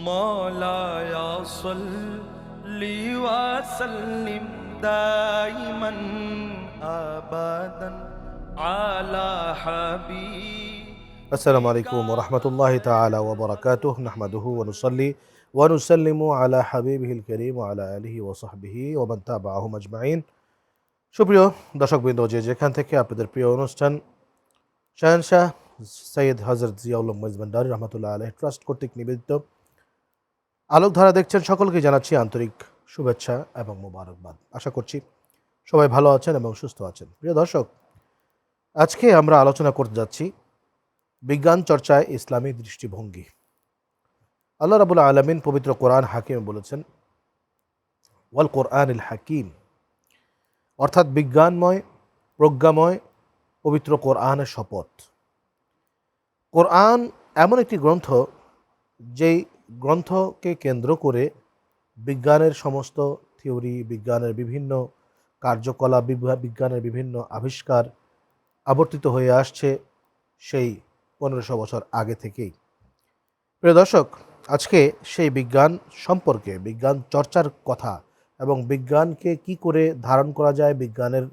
مولاي صل وسلم دائما ابدا على حبيب السلام عليكم ورحمة الله تعالى وبركاته نحمده ونصلي ونسلم على حبيبه الكريم وعلى آله وصحبه ومن تابعهم أجمعين সুপ্রিয় দর্শকবৃন্দ যে যেখান থেকে আপনাদের প্রিয় অনুষ্ঠান শাহনশাহ সৈয়দ হজরত জিয়াউল মজবান্ডারি রহমতুল্লাহ আলহ ট্রাস্ট কর্তৃক নিবেদিত আলোকধারা দেখছেন সকলকে জানাচ্ছি আন্তরিক শুভেচ্ছা এবং মোবারকবাদ। আশা করছি সবাই ভালো আছেন এবং সুস্থ আছেন। প্রিয় দর্শক, আজকে আমরা আলোচনা করতে যাচ্ছি বিজ্ঞান চর্চায় ইসলামী দৃষ্টিভঙ্গি। আল্লাহ রাবুল আলমিন পবিত্র কোরআন হাকিম বলেছেন, ওয়াল কোরআন ইল হাকিম অর্থাৎ বিজ্ঞানময়, প্রজ্ঞাময়, পবিত্র কোরআনের শপথ। কোরআন এমন একটি গ্রন্থ যেই গ্রন্থকে কেন্দ্র করে বিজ্ঞানের সমস্ত থিওরি, বিজ্ঞানের বিভিন্ন কার্যকলাপ বিজ্ঞানের বিভিন্ন আবিষ্কার আবর্তিত হয়ে আসছে সেই পনেরোশো বছর আগে থেকেই। প্রিয় দর্শক, আজকে সেই বিজ্ঞান সম্পর্কে, বিজ্ঞান চর্চার কথা এবং বিজ্ঞানকে কি করে ধারণ করা যায়, বিজ্ঞানের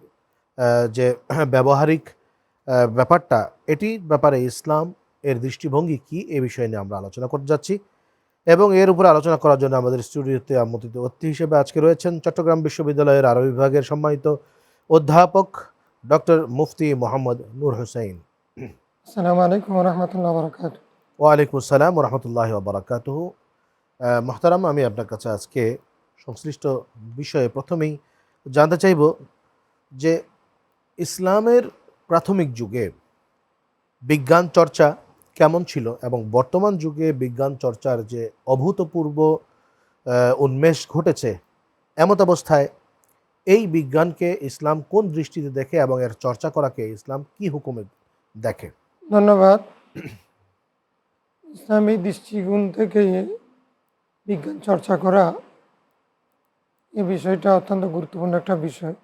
যে ব্যবহারিক ব্যাপারটা, এটির ব্যাপারে ইসলাম এর দৃষ্টিভঙ্গি কি, এ বিষয়ে নিয়ে আমরা আলোচনা করতে যাচ্ছি। এবং এর উপর আলোচনা করার জন্য আমাদের স্টুডিওতে আমন্ত্রিত অতিথি হিসেবে আজকে রয়েছেন চট্টগ্রাম বিশ্ববিদ্যালয়ের আরবি বিভাগের সম্মানিত অধ্যাপক ডক্টর মুফতি মোহাম্মদ নূর হোসেন। আসসালামু আলাইকুম রহমতুল্লাহ বরকাত ওয়ালাইকুম আসসালাম রহমতুল্লাহ বারাকাতুহ। মোহতারাম আমি আপনার কাছে আজকে সংশ্লিষ্ট বিষয়ে প্রথমেই জানতে চাইব যে ইসলামের প্রাথমিক যুগে বিজ্ঞান চর্চা কেমন ছিল এবং বর্তমান যুগে বিজ্ঞান চর্চার যে অভূতপূর্ব উন্মেষ ঘটেছে এমত অবস্থায় এই বিজ্ঞানকে ইসলাম কোন দৃষ্টিতে দেখে এবং এর চর্চা করাকে ইসলাম কি হুকুমে দেখে? ধন্যবাদ। ইসলামী দৃষ্টিকোণ থেকে বিজ্ঞান চর্চা করা এই বিষয়টা অত্যন্ত গুরুত্বপূর্ণ একটা বিষয়।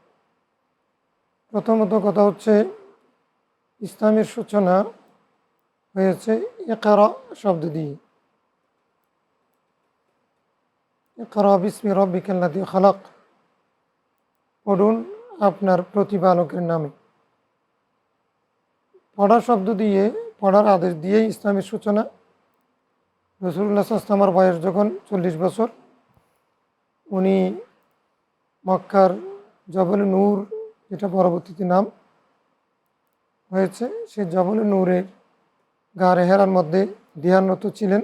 প্রথমত কথা হচ্ছে, ইসলামের সূচনা হয়েছে একারা শব্দ দিয়ে। একারা বিস্মি রব্বিকাল্লাদি খালাক। পড়ুন আপনার প্রতিপালকের নামে। পড়া শব্দ দিয়ে, পড়ার আদেশ দিয়েই ইসলামের সূচনা। রসুল্লাহ আসলামার বয়স যখন চল্লিশ বছর, উনি মক্কার জবল নূর, যেটা পরবর্তীতে নাম হয়েছে সে জবল নূরের গা রেহেরার মধ্যে ধ্যানরত ছিলেন।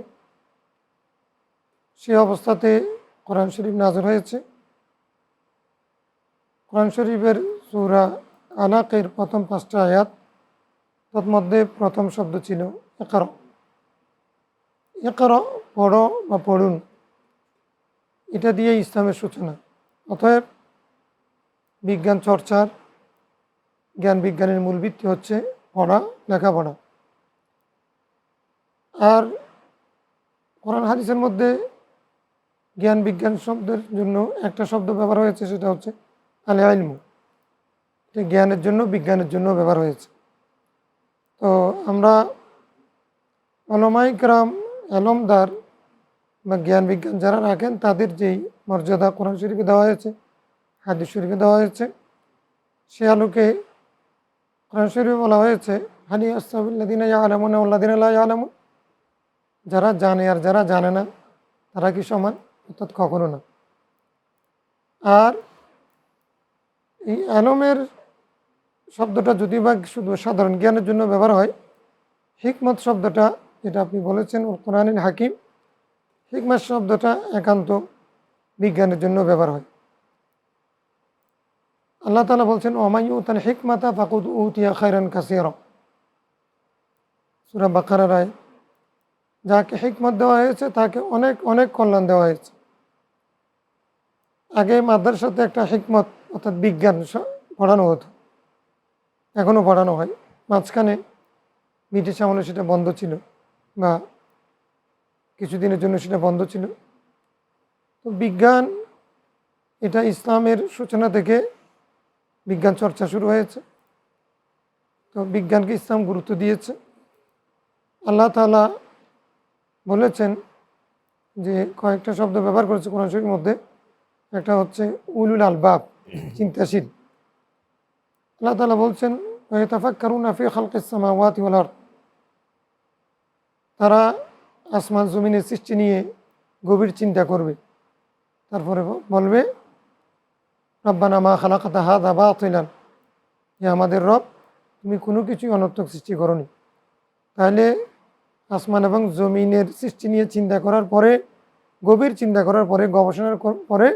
সে অবস্থাতে কোরআন শরীফ নাজর হয়েছে। কোরআন শরীফের সূরা আলাকের প্রথম পাঁচটা আয়াত তন্মধ্যে প্রথম শব্দ ছিল একার একার পড়ো বা পড়ুন, এটা দিয়ে ইসলামের সূচনা। অতএব বিজ্ঞান চর্চার, জ্ঞান বিজ্ঞানের মূল ভিত্তি হচ্ছে পড়া, লেখাপড়া। আর কোরআন হাদিসের মধ্যে জ্ঞান বিজ্ঞান শব্দের জন্য একটা শব্দ ব্যবহার হয়েছে, সেটা হচ্ছে আলে আইলমু এটা জ্ঞানের জন্য, বিজ্ঞানের জন্য ব্যবহার হয়েছে। তো আমরা অলমাই গ্রাম আলমদার বা জ্ঞান বিজ্ঞান যারা রাখেন, তাদের যেই মর্যাদা কোরআন শরীফে দেওয়া হয়েছে, হাদিস শরীফে দেওয়া হয়েছে, সে আলোকে কোরআন শরীফে বলা হয়েছে, হানি আস্তাবুল্লাদিন আলমন উল্লাদিন আল্লাহ আলমন যারা জানে আর যারা জানে না, তারা কি সমান? অর্থাৎ কখনো না। আর এই আলমের শব্দটা যদি বা শুধু সাধারণ জ্ঞানের জন্য ব্যবহার হয়। হিকমত শব্দটা, যেটা আপনি বলেছেন কোরআনিন হাকিম, হিকমত শব্দটা একান্ত বিজ্ঞানের জন্য ব্যবহার হয়। আল্লাহ তালা বলছেন অমায়ু তান হিকমাতা ফাকুদ উতিয়া খাইরান কাসির। সুরা বাকার রায় যাকে হিকমত দেওয়া হয়েছে, তাকে অনেক অনেক কল্যাণ দেওয়া হয়েছে। আগে মাদ্রাসাতে একটা হিকমত, অর্থাৎ বিজ্ঞান পড়ানো হতো। এখনও পড়ানো হয়। মাঝখানে ব্রিটিশ আমলে সেটা বন্ধ ছিল বা কিছুদিনের জন্য সেটা বন্ধ ছিল। তো বিজ্ঞান, এটা ইসলামের সূচনা থেকে বিজ্ঞান চর্চা শুরু হয়েছে। তো বিজ্ঞানকে ইসলাম গুরুত্ব দিয়েছে। আল্লাহ তালা বলেছেন যে কয়েকটা শব্দ ব্যবহার করেছে কোরআন শরীফের মধ্যে। একটা হচ্ছে উলুল আলবাব, চিন্তাশীল। আল্লাহ তালা বলছেন তাফাক্কারুন আফি খালকিস সামাওয়াতি ওয়াল আরদ। তারা আসমান জমিনের সৃষ্টি নিয়ে গভীর চিন্তা করবে। তারপরে বলবে, রব্বানা মা খালাকাতা হাদা বাতিলান। যে আমাদের রব, তুমি কোনো কিছুই অনর্থক সৃষ্টি করনি। তাহলে আসমান এবং জমিনের সৃষ্টি নিয়ে চিন্তা করার পরে গভীর চিন্তা করার পরে গবেষণার পরে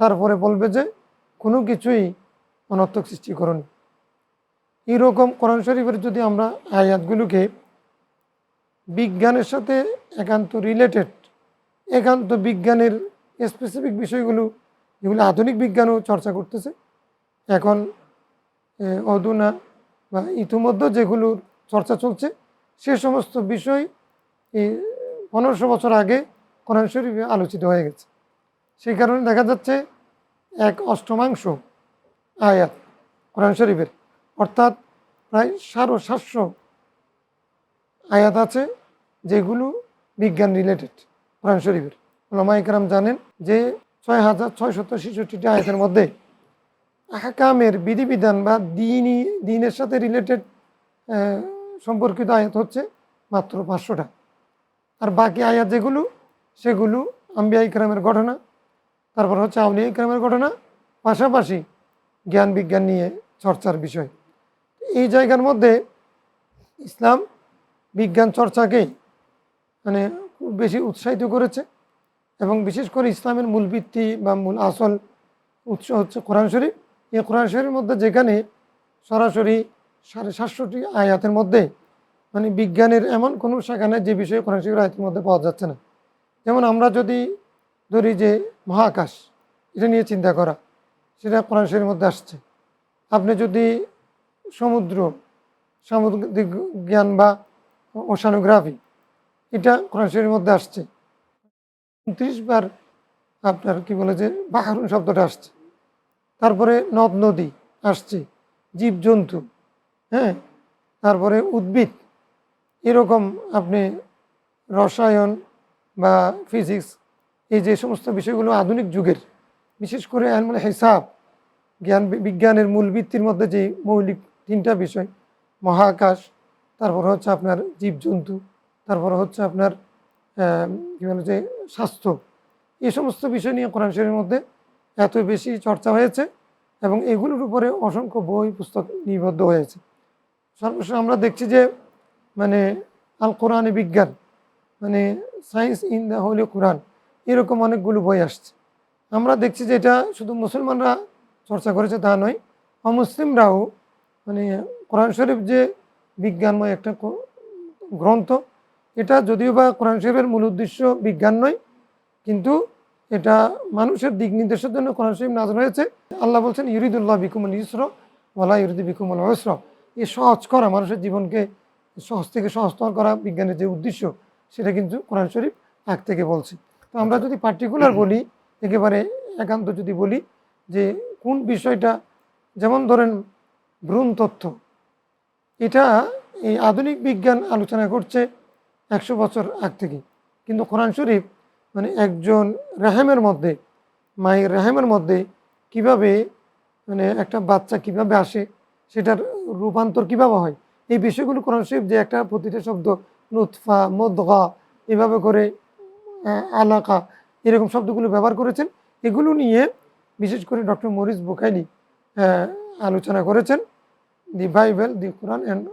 তারপরে বলবে যে কোনো কিছুই অনর্থক সৃষ্টি করনি। এইরকম কোরআন শরীফের যদি আমরা আয়াতগুলোকে বিজ্ঞানের সাথে একান্ত রিলেটেড একান্ত বিজ্ঞানের স্পেসিফিক বিষয়গুলো যেগুলো আধুনিক বিজ্ঞানও চর্চা করতেছে। এখন এ, অধুনা বা ইতিমধ্যে যেগুলো চর্চা চলছে সে সমস্ত বিষয় এই পনেরোশো বছর আগে কোরআন শরীফে আলোচিত হয়ে গেছে। সেই কারণে দেখা যাচ্ছে এক অষ্টমাংশ আয়াত কোরআন শরীফের, অর্থাৎ প্রায় সাড়ে সাতশো আয়াত আছে যেগুলো বিজ্ঞান রিলেটেড কোরআন শরীফের। ওলামাইকরাম জানেন যে ছয় হাজার ছয়শত ছেষট্টিটি আয়াতের মধ্যে আহকামের বিধিবিধান বা দিনই, দিনের সাথে রিলেটেড সম্পর্কিত আয়াত হচ্ছে মাত্র পাঁচশোটা। আর বাকি আয়াত যেগুলো, সেগুলো আম্বিয়া ইকরামের ঘটনা, তারপর হচ্ছে আউলিয়া ইকরামের ঘটনা, পাশাপাশি জ্ঞান বিজ্ঞান নিয়ে চর্চার বিষয়। এই জায়গার মধ্যে ইসলাম বিজ্ঞান চর্চাকে মানে খুব বেশি উৎসাহিত করেছে এবং বিশেষ করে ইসলামের মূল ভিত্তি বা মূল আসল উৎস হচ্ছে কোরআন শরীফ। এই কোরআন শরীফের মধ্যে যেখানে সরাসরি সাড়ে সাতশোটি আয়াতের মধ্যে মানে বিজ্ঞানের এমন কোনো শাখা নেই যে বিষয়ে কোরআন শরীফের আয়াতের মধ্যে পাওয়া যাচ্ছে না। যেমন আমরা যদি ধরি যে মহাকাশ, এটা নিয়ে চিন্তা করা, সেটা কোরআন শরীফের মধ্যে আসছে। আপনি যদি সমুদ্র, সামুদ্রিক জ্ঞান বা ওশানোগ্রাফি, এটা কোরআন শরীফের মধ্যে আসছে। উনত্রিশ বার আপনার কি বলে যে বাহারুন শব্দটা আসছে। তারপরে নদ নদী আসছে, জীবজন্তু হ্যাঁ? তারপরে উদ্ভিদ। এরকম আপনি রসায়ন বা ফিজিক্স এই যে সমস্ত বিষয়গুলো আধুনিক যুগের, বিশেষ করে আলমুল হিসাব, জ্ঞান বিজ্ঞানের মূল ভিত্তির মধ্যে যে মৌলিক তিনটা বিষয়, মহাকাশ, তারপর হচ্ছে আপনার জীবজন্তু, তারপর হচ্ছে আপনার কী বলে যে স্বাস্থ্য। এই সমস্ত বিষয় নিয়ে কোরআন শরীফের মধ্যে এত বেশি চর্চা হয়েছে এবং এগুলোর উপরে অসংখ্য বই পুস্তক নিবদ্ধ হয়েছে। সর্বশেষ আমরা দেখছি যে মানে আল কোরআনে বিজ্ঞান মানে science in the Holy Quran, এরকম অনেকগুলো বই আসছে। আমরা দেখছি যে এটা শুধু মুসলমানরা চর্চা করেছে তা নয়, অমুসলিমরাও মানে কোরআন শরীফ যে বিজ্ঞানময় একটা গ্রন্থ, এটা যদিও বা কোরআন শরীফের মূল উদ্দেশ্য বিজ্ঞান নয়, কিন্তু এটা মানুষের দিক নির্দেশের জন্য কোরআন শরীফ নাজ রয়েছে আল্লাহ বলছেন, ইউরিদুল্লাহ বিকুমুল ইসর ওয়ালা ইউরিদ বিকুমুল ওসর এই সহজ করা মানুষের জীবনকে, সহজ থেকে সহজতর করা বিজ্ঞানের যে উদ্দেশ্য, সেটা কিন্তু কোরআন শরীফ আগ থেকে বলছে। তো আমরা যদি পার্টিকুলার বলি, একেবারে একান্ত যদি বলি, যে কোন বিষয়টা, যেমন ধরেন ভ্রূণ তথ্য এটা এই আধুনিক বিজ্ঞান আলোচনা করছে একশো বছর আগ থেকে। কিন্তু কোরআন শরীফ মানে একজন রেহেমের মধ্যে, মায়ের রেহেমের মধ্যে কীভাবে মানে একটা বাচ্চা কীভাবে আসে, সেটার রূপান্তর কীভাবে হয়? এই বিষয়গুলো কোরআন শরীফ যে একটা প্রতিটা শব্দ নুৎফা মদগা এভাবে করে আলাকা এরকম শব্দগুলো ব্যবহার করেছেন। এগুলো নিয়ে বিশেষ করে ডক্টর মরিস বুকাইলি আহ, আলোচনা করেছেন। The Bible the Quran and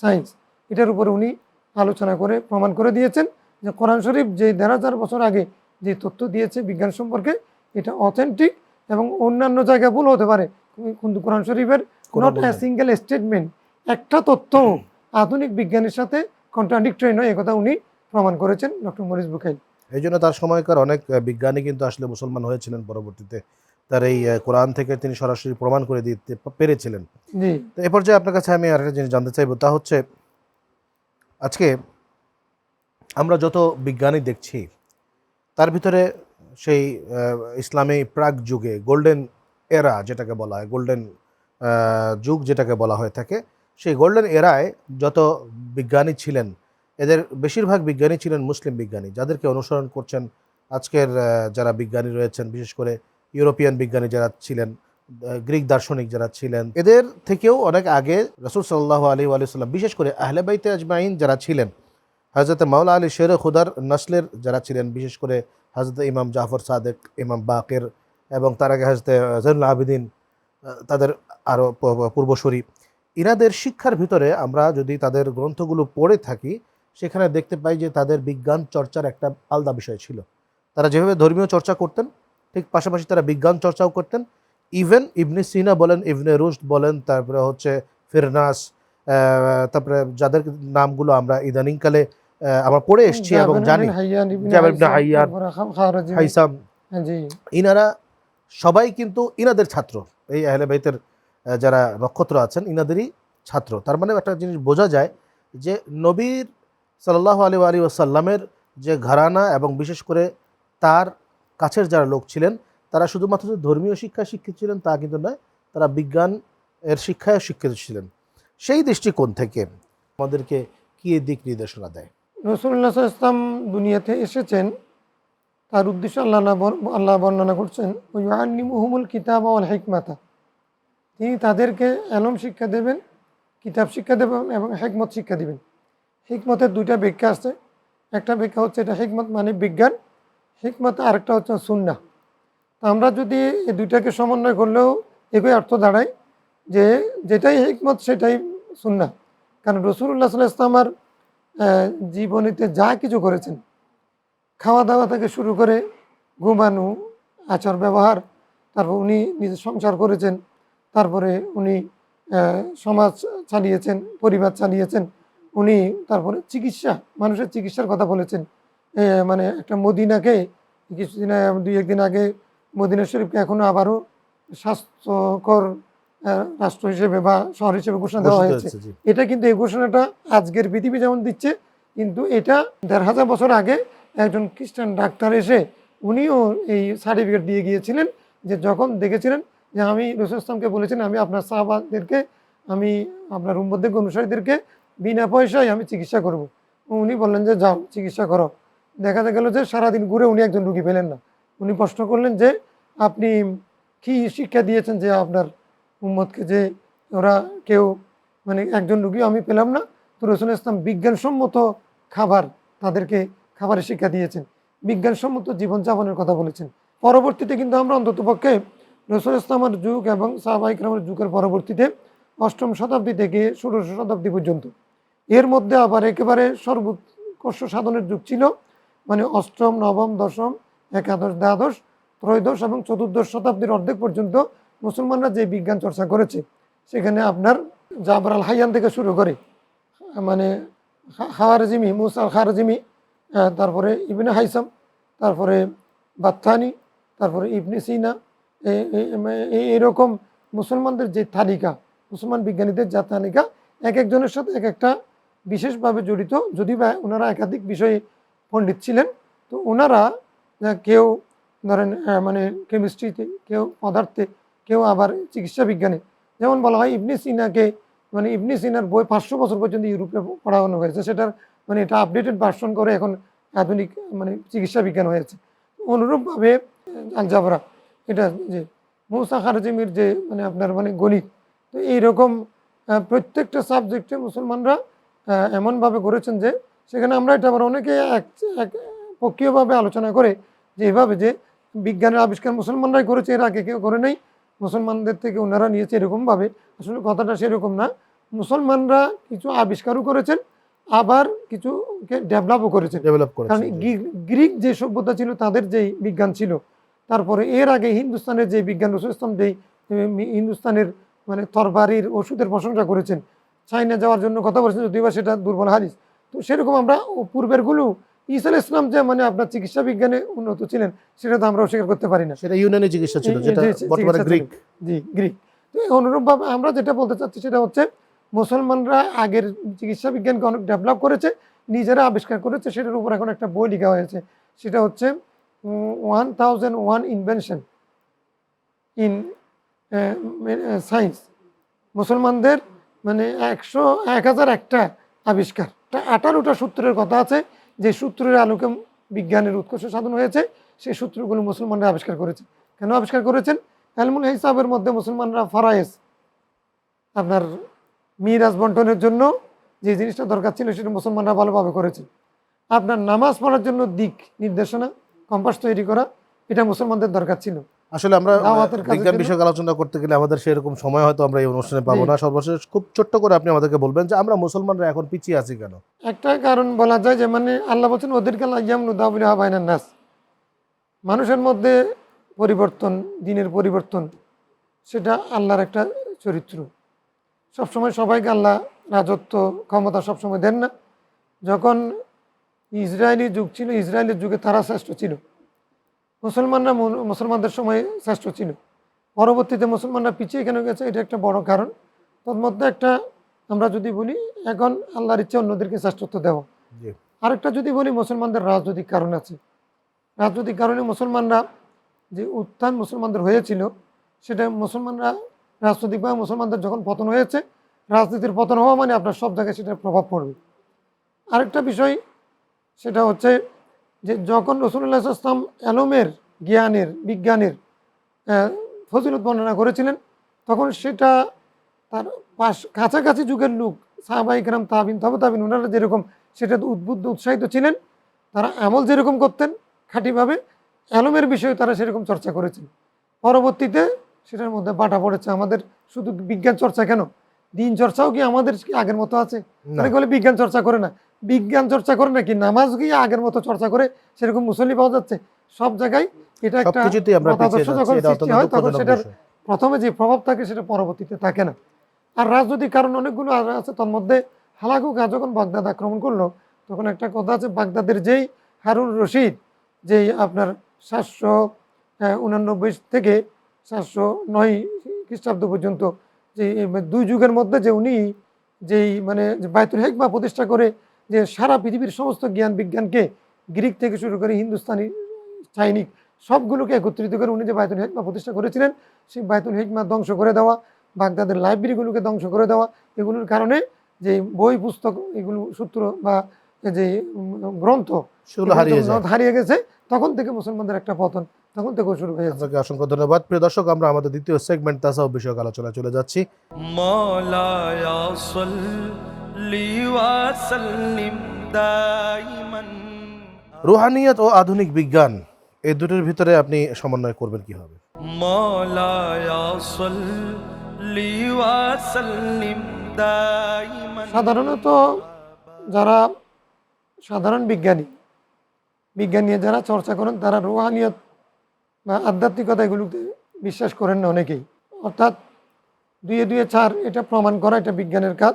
science. এটার উপরে উনি আলোচনা করে প্রমাণ করে দিয়েছেন যে কোরআন শরীফ যে দেড় হাজার বছর আগে যে তথ্য দিয়েছে বিজ্ঞান সম্পর্কে এটা অথেন্টিক এবং অন্যান্য জায়গায় ভুল হতে পারে। কিন্তু কোরআন শরীফের নট এ সিঙ্গেল স্টেটমেন্ট একটা তথ্য আধুনিক বিজ্ঞানের সাথে কন্ট্রাডিক্টরি নয় একথা উনি প্রমাণ করেছেন ডক্টর মরিস বুকাইল এই জন্য তার সময়কার অনেক বিজ্ঞানী কিন্তু আসলে মুসলমান হয়েছিলেন পরবর্তীতে। তার এই কোরআন থেকে তিনি সরাসরি প্রমাণ করে দিতে পেরেছিলেন। তো এ পর্যায়ে আপনার কাছে আমি আরেকটা জিনিস জানতে চাইব তা হচ্ছে আজকে আমরা যত বিজ্ঞানী দেখছি তার ভিতরে সেই ইসলামী প্রাক যুগে গোল্ডেন এরা যেটাকে বলা হয় গোল্ডেন যুগ যেটাকে বলা হয়ে থাকে, সেই গোল্ডেন এরায় যত বিজ্ঞানী ছিলেন, এদের বেশিরভাগ বিজ্ঞানী ছিলেন মুসলিম বিজ্ঞানী, যাদেরকে অনুসরণ করছেন আজকের যারা বিজ্ঞানী রয়েছেন, বিশেষ করে ইউরোপিয়ান বিজ্ঞানী যারা ছিলেন গ্রিক দার্শনিক যারা ছিলেন, এদের থেকেও অনেক আগে রসুল সাল্লাহ আলী আলিয়াল্লাম বিশেষ করে আহলে বাইতে আজমাইন যারা ছিলেন হজরত মাওলা আলী শের খুদার নসলের যারা ছিলেন, বিশেষ করে হজরত ইমাম জাফর সাদেক, ইমাম বাকের এবং তার আগে হজরত জৈনুল আবিদিন তাদের আরও পূর্বসূরি। ইনাদের শিক্ষার ভিতরে আমরা যদি তাদের গ্রন্থগুলো পড়ে থাকি সেখানে দেখতে পাই যে তাদের বিজ্ঞান চর্চার একটা আলাদা বিষয় ছিল। তারা যেভাবে ধর্মীয় চর্চা করতেন ঠিক পাশাপাশি তারা বিজ্ঞান চর্চাও করতেন। ইভেন ইবনে সিনা বলেন ইবনে রুশদ বলেন তারপরে হচ্ছে ফিরনাস তারপরে যাদের নামগুলো আমরা ইদানিংকালে আমরা পড়ে এসেছি এবং জানি। হাইসাম, ইনারা সবাই কিন্তু ইনাদের ছাত্র। এই আহলে বাইতের যারা নক্ষত্র আছেন, ইনাদেরই ছাত্র। তার মানে একটা জিনিস বোঝা যায় যে নবীর সাল্লাহ আলী আলী ওসাল্লামের যে ঘরানা এবং বিশেষ করে তার কাছের যারা লোক ছিলেন, তারা শুধুমাত্র যে ধর্মীয় শিক্ষায় শিক্ষিত ছিলেন তা কিন্তু নয়, তারা বিজ্ঞান এর শিক্ষায় শিক্ষিত ছিলেন। সেই দৃষ্টিকোণ থেকে আমাদেরকে কী দিক নির্দেশনা দেয়? রসুল্লাহ ইসলাম দুনিয়াতে এসেছেন তার উদ্দেশ্য আল্লাহ আল্লাহ বর্ণনা করছেন ওই আন্নিমুহুমুল কিতাব আল হেকমাতা। তিনি তাদেরকে এলম শিক্ষা দেবেন, কিতাব শিক্ষা দেবেন এবং হেকমত শিক্ষা দেবেন। হিকমতের দুইটা ব্যাখ্যা আছে। একটা ব্যাখ্যা হচ্ছে এটা হেকমত মানে বিজ্ঞান, হিকমত আরেকটা হচ্ছে সুন্না তা আমরা যদি এই দুইটাকে সমন্বয় করলেও একই অর্থ দাঁড়ায় যে যেটাই হেকমত, সেটাই সুন্না কারণ রসুল্লাহ সাল্লাহ ইসলামার জীবনীতে যা কিছু করেছেন খাওয়া দাওয়া থেকে শুরু করে ঘুমানো আচার ব্যবহার তারপর উনি নিজের সংসার করেছেন তারপরে উনি সমাজ চালিয়েছেন পরিবার চালিয়েছেন উনি তারপরে চিকিৎসা মানুষের চিকিৎসার কথা বলেছেন। মানে একটা মদিনাকে কিছুদিন দুই একদিন আগে মদিনা শরীফকে এখনও আবারও স্বাস্থ্যকর রাষ্ট্র হিসেবে বা শহর হিসেবে ঘোষণা দেওয়া হয়েছে, এটা কিন্তু এই ঘোষণাটা আজকের পৃথিবী যেমন দিচ্ছে কিন্তু এটা দেড় হাজার বছর আগে একজন খ্রিস্টান ডাক্তার এসে উনিও এই সার্টিফিকেট দিয়ে গিয়েছিলেন যে যখন দেখেছিলেন যে আমি রসুল ইসলামকে বলেছেন, আমি আপনার সাহাবাদেরকে, আমি আপনার উম্মদের অনুসারীদেরকে বিনা পয়সায় আমি চিকিৎসা করব। উনি বললেন যে যাও, চিকিৎসা করো। দেখা গেল যে সারাদিন ঘুরে উনি একজন রুগী পেলেন না। উনি প্রশ্ন করলেন যে আপনি কি শিক্ষা দিয়েছেন যে আপনার উম্মদকে যে ওরা কেউ মানে একজন রুগী আমি পেলাম না? তো রসুল ইসলাম বিজ্ঞানসম্মত খাবার তাদেরকে খাবারের শিক্ষা দিয়েছেন। বিজ্ঞানসম্মত জীবনযাপনের কথা বলেছেন। পরবর্তীতে কিন্তু আমরা অন্ততপক্ষে রসুল ইসলামের যুগ এবং সাহবাইকরামের যুগের পরবর্তীতে অষ্টম শতাব্দী থেকে ষোড়শ শতাব্দী পর্যন্ত। এর মধ্যে আবার একেবারে সর্বোৎকর্ষ সাধনের যুগ ছিল মানে অষ্টম, নবম, দশম, একাদশ, দ্বাদশ, ত্রয়োদশ এবং চতুর্দশ শতাব্দীর অর্ধেক পর্যন্ত মুসলমানরা যে বিজ্ঞান চর্চা করেছে, সেখানে আপনার জাবর আল হাইয়ান থেকে শুরু করে মানে খাওয়ারজিমি মুসাল খারজিমি তারপরে ইবনে হাইসাম, তারপরে বাত্তানি, তারপরে ইবনে সিনা, এ- এ- এ- এরকম মুসলমানদের যে তালিকা, মুসলমান বিজ্ঞানীদের যা তালিকা, এক একজনের সাথে এক একটা বিশেষভাবে জড়িত। যদি বা ওনারা একাধিক বিষয়ে পণ্ডিত ছিলেন, তো ওনারা কেউ ধরেন মানে কেমিস্ট্রিতে, কেউ পদার্থে, কেউ আবার চিকিৎসা বিজ্ঞানে। যেমন বলা হয় ইবনে সিনাকে মানে ইবনে সিনার বই পাঁচশো বছর পর্যন্ত ইউরোপে পড়ানো হয়েছে। সেটার মানে এটা আপডেটেড ভার্সন করে এখন আধুনিক মানে চিকিৎসা বিজ্ঞান হয়েছে অনুরূপভাবে আলজাবরা এটা যে মৌসা খারজিমির যে মানে আপনার মানে গণিত, তো এইরকম প্রত্যেকটা সাবজেক্টে মুসলমানরা এমনভাবে করেছেন যে সেখানে আমরা এটা আবার অনেকে এক এক পক্ষীয়ভাবে আলোচনা করে যে এইভাবে যে বিজ্ঞানের আবিষ্কার মুসলমানরাই করেছে, এর আগে কেউ করে নাই। মুসলমানদের থেকে ওনারা নিয়েছে এরকমভাবে। আসলে কথাটা সেরকম না। মুসলমানরা কিছু আবিষ্কারও করেছেন আবার কিছু ডেভেলপও করেছেন। ডেভেলপ কারণ করেছে। গ্রিক যে সভ্যতা ছিল তাদের যেই বিজ্ঞান ছিল তারপরে এর আগে হিন্দুস্তানের যে বিজ্ঞান রসুল ইসলাম যেই হিন্দুস্তানের মানে তরবারির ওষুধের প্রশংসা করেছেন চাইনা যাওয়ার জন্য কথা বলেছেন যদিও বা সেটা দুর্বল হাদিস। তো সেরকম আমরা পূর্বেরগুলো আলাইহিস ইসলাম যে মানে আপনার চিকিৎসা বিজ্ঞানে উন্নত ছিলেন সেটা তো আমরা অস্বীকার করতে পারি না। সেটা ইউনানি চিকিৎসা ছিল যেটা বর্তমানে গ্রিক। জি গ্রিক। তো অনুরূপভাবে আমরা যেটা বলতে চাচ্ছি সেটা হচ্ছে মুসলমানরা আগের চিকিৎসা বিজ্ঞানকে অনেক ডেভেলপ করেছে, নিজেরা আবিষ্কার করেছে, সেটার উপর এখন একটা বই লেখা হয়েছে। সেটা হচ্ছে one thousand one invention in science মুসলমানদের মানে একশো, এক হাজার একটা আবিষ্কার। আঠারোটা সূত্রের কথা আছে, যে সূত্রের আলোকে বিজ্ঞানের উৎকর্ষ সাধন হয়েছে, সেই সূত্রগুলো মুসলমানরা আবিষ্কার করেছে। কেন আবিষ্কার করেছেন? এলমুল হিসাবের মধ্যে মুসলমানরা ফারায়েস, আপনার মিরাজ বন্টনের জন্য যে জিনিসটা দরকার ছিল সেটা মুসলমানরা ভালোভাবে করেছে। আপনার নামাজ পড়ার জন্য দিক নির্দেশনা কম্পাস তৈরি করা এটা মুসলমানদের দরকার ছিল। আসলে আমরা বিজ্ঞান বিষয়ক আলোচনা করতে গেলে আমাদের সেরকম সময় হয়তো আমরা এই অনুষ্ঠানে পাবো না। সর্বশেষ খুব ছোট্ট করে আপনি আমাদেরকে বলবেন যে আমরা মুসলমানরা এখন পিছিয়ে আছি কেন? একটা কারণ বলা যায় যে মানে আল্লাহ বলছেন ওদেরকে নাস। মানুষের মধ্যে পরিবর্তন দিনের পরিবর্তন সেটা আল্লাহর একটা চরিত্র। সবসময় সবাইকে আল্লাহ রাজত্ব ক্ষমতা সবসময় দেন না। যখন ইসরায়েলি যুগ ছিল ইসরায়েলের যুগে তারা শ্রেষ্ঠ ছিল। মুসলমানরা মুসলমানদের সময় শ্রেষ্ঠ ছিল। পরবর্তীতে মুসলমানরা পিছিয়ে কেন গেছে এটা একটা বড় কারণ। তোর মধ্যে একটা আমরা যদি বলি এখন আল্লাহর ইচ্ছে অন্যদেরকে শ্রেষ্ঠত্ব দেওয়া। আরেকটা যদি বলি মুসলমানদের রাজনৈতিক কারণ আছে। রাজনৈতিক কারণে মুসলমানরা যে উত্থান মুসলমানদের হয়েছিল সেটা মুসলমানরা রাজনৈতিকভাবে মুসলমানদের যখন পতন হয়েছে, রাজনীতির পতন হওয়া মানে আপনার সব জায়গায় সেটার প্রভাব পড়বে। আরেকটা বিষয়, সেটা হচ্ছে যে যখন রসুল্লাহ ইসলাম এলমের, জ্ঞানের, বিজ্ঞানের ফজিলত বর্ণনা করেছিলেন, তখন সেটা তার পাশ, কাছাকাছি যুগের লোক সাহাবাইকরাম তাবিন তবে তাবিন ওনারা যেরকম সেটা উদ্বুদ্ধ, উৎসাহিত ছিলেন, তারা আমল যেরকম করতেন খাঁটিভাবে, এলমের বিষয়ে তারা সেরকম চর্চা করেছেন। পরবর্তীতে সেটার মধ্যে বাটা পড়েছে। আমাদের শুধু বিজ্ঞান চর্চা কেন? দিন চর্চাও কি আমাদের কি আগের মতো আছে? অনেকে বলে বিজ্ঞান চর্চা করে না। বিজ্ঞান চর্চা করে নাকি নামাজ গিয়ে আগের মতো চর্চা করে সেরকম মুসল্লি পাওয়া যাচ্ছে? সব জায়গায় এটা একটা মতাদর্শ যখন সৃষ্টি হয় তখন সেটার প্রথমে যে প্রভাব থাকে সেটা পরবর্তীতে থাকে না। আর রাজনৈতিক কারণ অনেকগুলো আছে। তার মধ্যে হালাকুকা যখন বাগদাদ আক্রমণ করল তখন একটা কথা আছে বাগদাদের যেই হারুন রশিদ যেই আপনার সাতশো উনানব্বই থেকে সাতশো নয় খ্রিস্টাব্দ পর্যন্ত যে দুই যুগের মধ্যে যে উনি যেই মানে বায়তুল হেকমা প্রতিষ্ঠা করে যে সারা পৃথিবীর সমস্ত জ্ঞান বিজ্ঞানকে গ্রিক থেকে শুরু করে হিন্দুস্তানি চাইনিক সবগুলোকে একত্রিত করে উনি যে বায়তুল হেকমা প্রতিষ্ঠা করেছিলেন সেই বায়তুল হেকমা ধ্বংস করে দেওয়া বাগদাদের লাইব্রেরিগুলোকে ধ্বংস করে দেওয়া এগুলোর কারণে যে বই পুস্তক এগুলো সূত্র বা যে গ্রন্থ হারিয়ে গেছে তখন থেকে মুসলমানদের একটা পতন। তখন থেকে শুরু হয়ে আপনাকে অসংখ্য ধন্যবাদ। প্রিয় দর্শক আমরা আমাদের দ্বিতীয় সেগমেন্ট তাসাও বিষয়ক আলোচনা চলে যাচ্ছি। রুহানিয়ত ও আধুনিক বিজ্ঞান এই দুটোর ভিতরে আপনি সমন্বয় করবেন কীভাবে? সাধারণত যারা সাধারণ বিজ্ঞানী বিজ্ঞান যারা চর্চা করেন তারা রুহানিয়ত বা আধ্যাত্মিকতা এগুলোতে বিশ্বাস করেন না অনেকেই। অর্থাৎ দুয়ে দুয়ে চার, এটা প্রমাণ করা এটা বিজ্ঞানের কাজ।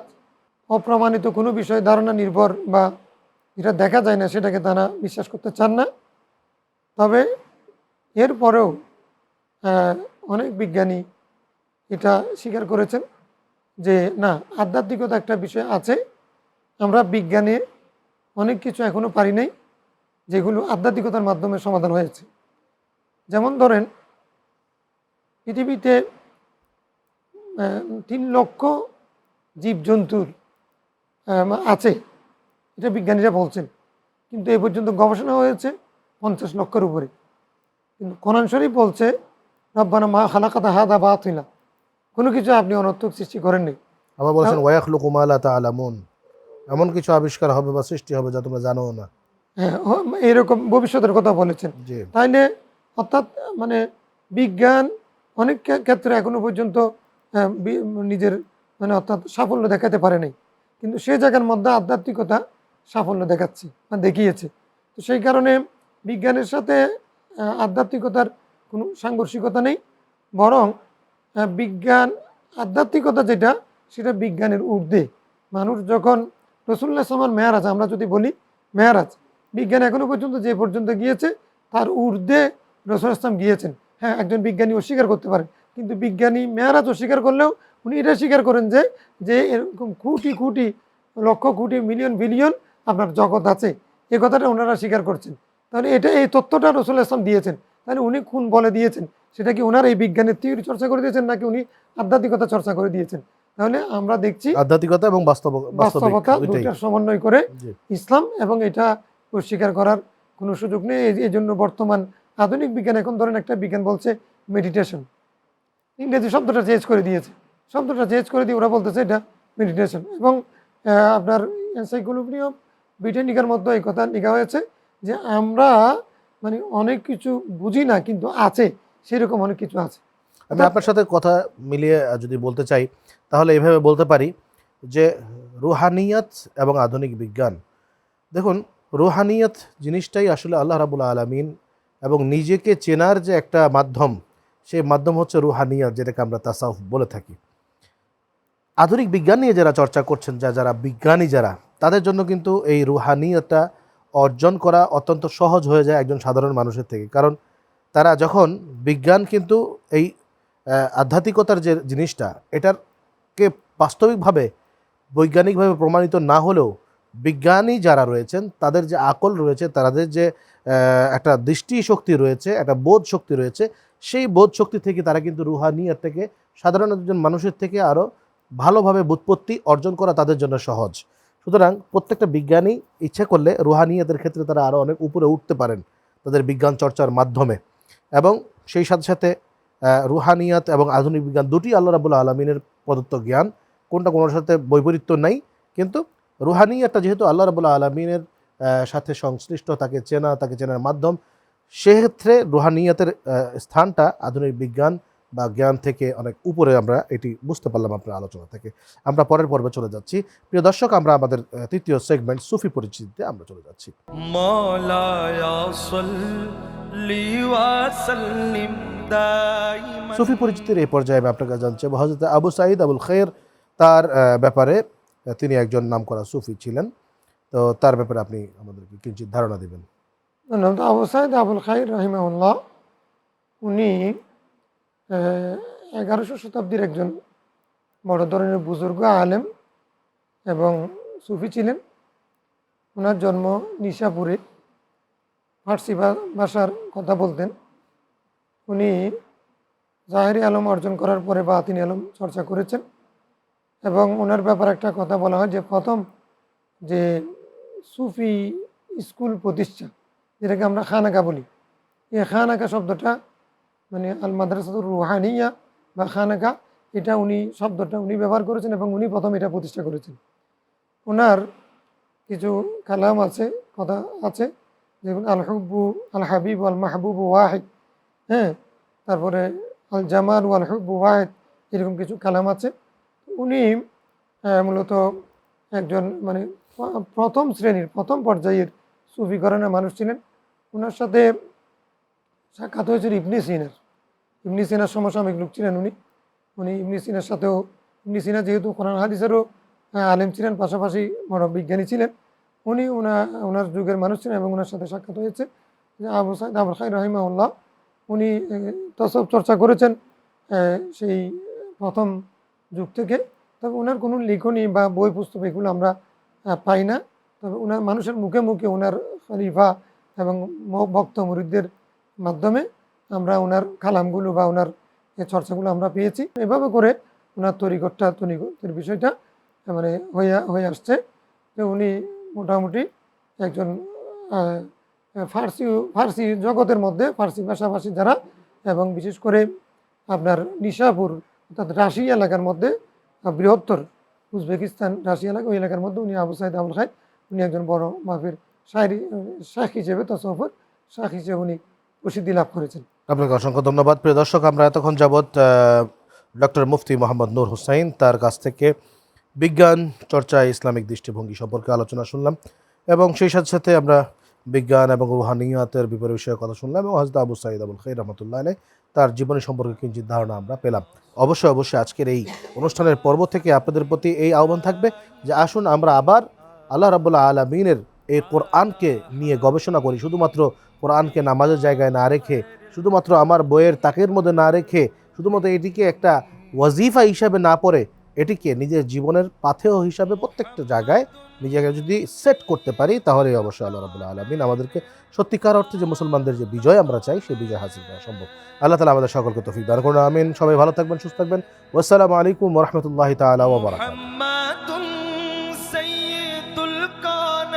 অপ্রমাণিত কোনো বিষয় ধারণা নির্ভর বা যেটা দেখা যায় না, সেটাকে তারা বিশ্বাস করতে চান না। তবে এরপরেও অনেক বিজ্ঞানী এটা স্বীকার করেছেন যে, না, আধ্যাত্মিকতা একটা বিষয় আছে। আমরা বিজ্ঞানে অনেক কিছু এখনও পারি নাই, যেগুলো আধ্যাত্মিকতার মাধ্যমে সমাধান হয়েছে। যেমন ধরেন পৃথিবীতে তিন লক্ষ জীবজন্তুর আছে। এটা বিজ্ঞানীরা বলছেন। কিন্তু এ পর্যন্ত গবেষণা হয়েছে পঞ্চাশ লক্ষের উপরে। কিন্তু কোরআন শরীফ বলছে রব্বানা মা খালাকাতা হাদা বাতিলা। কোনো কিছু আপনি অনর্থক সৃষ্টি করেননি আবার বলেছেন ওয়াখলু কুমালা তালামুন এমন কিছু আবিষ্কার হবে বা সৃষ্টি হবে যা তোমরা জানো না। হ্যাঁ এরকম ভবিষ্যতের কথা বলেছেন। তাইলে অর্থাৎ মানে বিজ্ঞান অনেক ক্ষেত্রে এখনও পর্যন্ত নিজের মানে অর্থাৎ সাফল্য দেখাতে পারে নাই কিন্তু সে জায়গার মধ্যে আধ্যাত্মিকতা সাফল্য দেখাচ্ছে, বা দেখিয়েছে। তো সেই কারণে বিজ্ঞানের সাথে আধ্যাত্মিকতার কোনো সাংঘর্ষিকতা নেই। বরং বিজ্ঞান, আধ্যাত্মিকতা যেটা, সেটা বিজ্ঞানের ঊর্ধ্বে। মানুষ যখন রসুল্লাহ সামান মেয়ারাজ, আমরা যদি বলি মেয়ারাজ, বিজ্ঞান এখনও পর্যন্ত যে পর্যন্ত গিয়েছে, তার ঊর্ধ্বে রসুল ইসলাম গিয়েছেন। হ্যাঁ একজন বিজ্ঞানী অস্বীকার করতে পারেন। কিন্তু বিজ্ঞানী মেয়ারাজ অস্বীকার করলেও উনি এটা স্বীকার করেন যে যে এরকম কোটি কোটি লক্ষ কোটি মিলিয়ন বিলিয়ন আপনার জগৎ আছে। এ কথাটা ওনারা স্বীকার করছেন। তাহলে এটা এই তথ্যটা রসুল ইসলাম দিয়েছেন। তাহলে উনি কোন বলে দিয়েছেন। সেটা কি ওনার এই বিজ্ঞানের থিওরি চর্চা করে দিয়েছেন নাকি উনি আধ্যাত্মিকতা চর্চা করে দিয়েছেন? তাহলে আমরা দেখছি আধ্যাত্মিকতা এবং বাস্তবতা বাস্তবিক সমন্বয় করে ইসলাম এবং এটা অস্বীকার করার কোনো সুযোগ নেই। এই জন্য বর্তমান আধুনিক বিজ্ঞান এখন ধরেন একটা বিজ্ঞান বলছে মেডিটেশন ইংরেজি শব্দটা চেঞ্জ করে দিয়েছে। শব্দটা চেঞ্জ করে দিয়ে ওরা বলতেছে এটা মেডিটেশন এবং আপনার এনসাইক্লোপিডিয়া ব্রিটানিকার মধ্যে এই কথা লেখা হয়েছে যে আমরা মানে অনেক কিছু বুঝি না, কিন্তু আছে, সেরকম অনেক কিছু আছে। আমি আপনার সাথে কথা মিলিয়ে যদি বলতে চাই, তাহলে এভাবে বলতে পারি যে রুহানিয়াত এবং আধুনিক বিজ্ঞান। দেখুন, রুহানিয়াত জিনিসটাই আসলে আল্লাহ রাবুল আলমিন এবং নিজেকে চেনার যে একটা মাধ্যম, সেই মাধ্যম হচ্ছে রুহানিয়া, যেটাকে আমরা তাসাউফ বলে থাকি। আধুনিক বিজ্ঞান নিয়ে যারা চর্চা করছেন, যা যারা বিজ্ঞানী যারা, তাদের জন্য কিন্তু এই রুহানিয়াতটা অর্জন করা অত্যন্ত সহজ হয়ে যায় একজন সাধারণ মানুষের থেকে। কারণ তারা যখন বিজ্ঞান কিন্তু এই আধ্যাত্মিকতার যে জিনিসটা, এটারকে বাস্তবিকভাবে, বৈজ্ঞানিকভাবে প্রমাণিত না হলেও বিজ্ঞানী যারা রয়েছেন, তাদের যে আকল রয়েছে, তাদের যে একটা দৃষ্টি শক্তি রয়েছে, একটা বোধ শক্তি রয়েছে। সেই বোধ শক্তি থেকে তারা কিন্তু রুহানিয়ার থেকে, সাধারণ একজন মানুষের থেকে আরও ভালোভাবে বুৎপত্তি অর্জন করা তাদের জন্য সহজ। সুতরাং প্রত্যেকটা বিজ্ঞানী ইচ্ছে করলে রুহানিয়াদের ক্ষেত্রে তারা আরও অনেক উপরে উঠতে পারেন তাদের বিজ্ঞান চর্চার মাধ্যমে। এবং সেই সাথে সাথে রুহানিয়াত এবং আধুনিক বিজ্ঞান দুটি আল্লাহ রাবুল্লাহ আলমিনের প্রদত্ত জ্ঞান। কোনটা কোনোর সাথে বৈপরীত্য নাই। কিন্তু রুহানিয়াতটা যেহেতু আল্লাহ রাবুল্লাহ আলমিনের সাথে সংশ্লিষ্ট তাকে চেনা তাকে চেনার মাধ্যম। সেক্ষেত্রে রুহানিয়াতের স্থানটা আধুনিক বিজ্ঞান বা জ্ঞান থেকে অনেক উপরে আমরা এটি বুঝতে পারলাম আপনার আলোচনা থেকে। আমরা পরের পর্বে চলে যাচ্ছি। প্রিয় দর্শক আমরা আমাদের তৃতীয় সেগমেন্ট সুফি পরিচিতিতে আমরা চলে যাচ্ছি। সুফি পরিচিতির এই পর্যায়ে আমি আপনাকে জানছি হজরত আবু সাঈদ আবুল খের তার ব্যাপারে তিনি একজন নামকরা সুফি ছিলেন। তো তার ব্যাপারে আপনি আমাদেরকে কিঞ্চিত ধারণা দেবেন। ধন্যবাদ। আবু সাইদ আবুল খাইর রাহিমাউল্লাহ উনি এগারোশো শতাব্দীর একজন বড় ধরনের বুজুর্গ, আলেম এবং সুফি ছিলেন। ওনার জন্ম নিশাপুরে ফার্সি ভাষার কথা বলতেন। উনি জাহেরি আলম অর্জন করার পরে বাতিনি আলম চর্চা করেছেন এবং ওনার ব্যাপারে একটা কথা বলা হয় যে, প্রথম যে সুফি স্কুল প্রতিষ্ঠা যেটাকে আমরা খানাকা বলি। এই খানাকা শব্দটা মানে আল মাদ্রাসাতুর রুহানিয়া বা খানাকা, এটা উনি, শব্দটা উনি ব্যবহার করেছেন এবং উনি প্রথম এটা প্রতিষ্ঠা করেছেন। ওনার কিছু কালাম আছে, কথা আছে যেমন আল হব্বু আল হাবিব আল মাহবুব ওয়াহিদ হ্যাঁ তারপরে আল জামাল ওয়াল হব্বু ওয়াহিদ, এরকম কিছু কালাম আছে। উনি মূলত একজন মানে প্রথম শ্রেণির, প্রথম পর্যায়ের সুফি ঘরানার মানুষ ছিলেন। ওনার সাথে সাক্ষাৎ হয়েছিল ইবনি সিনার। ইবনি সিনার সমসাময়িক লোক ছিলেন উনি। উনি ইবনি সিনার সাথেও, ইবনি সিনা যেহেতু কোরআন হাদিসেরও আলেম ছিলেন, পাশাপাশি বড় বিজ্ঞানী ছিলেন। উনি ওনা ওনার যুগের মানুষ ছিলেন এবং ওনার সাথে সাক্ষাৎ হয়েছে। আবু সাইদ, আবুল খাই রহিমাউল্লাহ উনি তসব চর্চা করেছেন সেই প্রথম যুগ থেকে। তবে ওনার কোনো লিখনী বা বই পুস্তক এগুলো আমরা পাই না। তবে ওনার মানুষের মুখে মুখে ওনার খলিফা এবং ভক্ত মুরিদদের মাধ্যমে আমরা ওনার কালামগুলো বা ওনার চর্চাগুলো আমরা পেয়েছি, এভাবে করে ওনার তরিকটটা তরিকতের বিষয়টা মানে হয়ে হয়ে আসছে। যে উনি মোটামুটি একজন ফার্সি ফার্সি জগতের মধ্যে, ফার্সি ভাষাভাষী যারা এবং বিশেষ করে আপনার নিশাপুর অর্থাৎ রাশি এলাকার মধ্যে বৃহত্তর উজবেকিস্তান রাশি এলাকা ওই এলাকার মধ্যে উনি আবু সাইদ আবুল খাই উনি একজন বড় মাফির শায়রি শাখ হিসেবে, তসফর শাখ হিসেবে উনি প্রসিদ্ধি লাভ করেছেন। আপনাকে অসংখ্য ধন্যবাদ। প্রিয় দর্শক, আমরা এতক্ষণ যাবৎ ডক্টর মুফতি মোহাম্মদ নূর হুসাইন তার কাছ থেকে বিজ্ঞান, চর্চা, ইসলামিক দৃষ্টিভঙ্গি সম্পর্কে আলোচনা শুনলাম এবং সেই সাথে সাথে আমরা বিজ্ঞান এবং রুহানিয়াতের বিপরীত বিষয়ে কথা শুনলাম এবং হজরত আবু সাইদ আবুল খাই রহমতুল্লাহ আলাই তার জীবনী সম্পর্কে কিঞ্চিত ধারণা আমরা পেলাম। অবশ্যই অবশ্যই আজকের এই অনুষ্ঠানের পর্ব থেকে আপনাদের প্রতি এই আহ্বান থাকবে যে আসুন আমরা আবার আল্লাহ রাবুল্লাহ আলমিনের এই কোরআনকে নিয়ে গবেষণা করি। শুধুমাত্র কোরআনকে নামাজের জায়গায় না রেখে, শুধুমাত্র আমার বইয়ের তাকের মধ্যে না রেখে, শুধুমাত্র এটিকে একটা ওয়াজিফা হিসাবে না পড়ে এটিকে নিজের জীবনের পাথেয় হিসাবে প্রত্যেকটা জায়গায় নিজেকে যদি সেট করতে পারি তাহলে অবশ্যই আল্লাহ রাবুল্লাহ আলমিন আমাদেরকে সত্যিকার অর্থে যে মুসলমানদের যে বিজয় আমরা চাই সেই বিজয় হাসিল করা সম্ভব আল্লাহ তালা আমাদের সকলকে তফিক দান করুন আমিন সবাই ভালো থাকবেন সুস্থ থাকবেন আসসালামু আলাইকুম রহমতুল্লাহ তালা ওবরাকাত محمد سيد الكون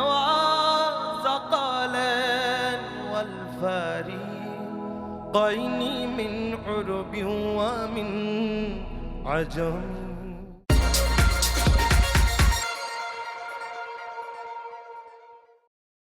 وازق الفريقين من عرب ومن अजम